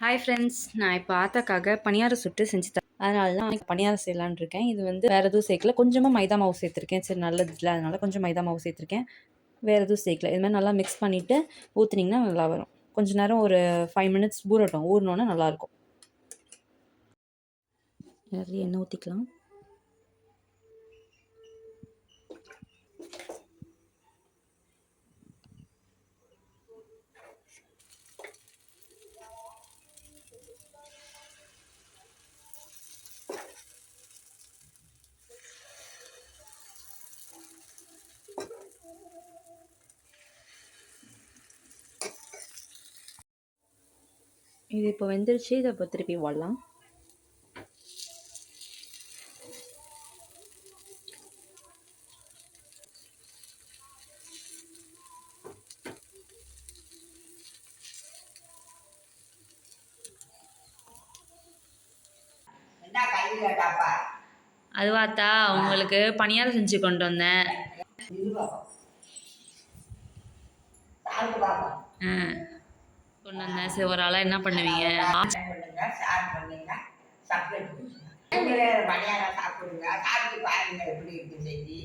Hi friends நான் இப்போ ஆத்தாக்காக பணியாரம் சுட்டு செஞ்சு தரேன். அதனால தான் எனக்கு பணியாரம் செய்யலான்னு இருக்கேன். இது வந்து வேறு எதுவும் சேர்க்கல. கொஞ்சமாக மைதா மாவு சேர்த்துருக்கேன். சரி நல்லது இல்லை. அதனால கொஞ்சம் மைதா மாவு சேர்த்துருக்கேன். வேறு எதுவும் சேர்க்கல. இது மாதிரி நல்லா மிக்ஸ் பண்ணிவிட்டு ஊற்றுனீங்கன்னா நல்லா வரும். கொஞ்ச நேரம் ஒரு ஃபைவ் மினிட்ஸ் ஊறட்டும். ஊறினோன்னா நல்லாயிருக்கும் நிறைய எண்ணெய் ஊற்றிக்கலாம் இது இப்போ வெந்துருச்சு. இதை இப்போ திருப்பி டாப்பா? அதுவாத்தா உங்களுக்கு பணியாரம் செஞ்சு கொண்டு வந்தேன். ஆ. கொண்டு வந்தேன் சரி ஒரு ஆளாக என்ன பண்ணுவீங்க சாப்பிடுங்க சாப்பிடுங்க சாப்பிட்டு பாருங்க எப்படி இருக்கு செய்தி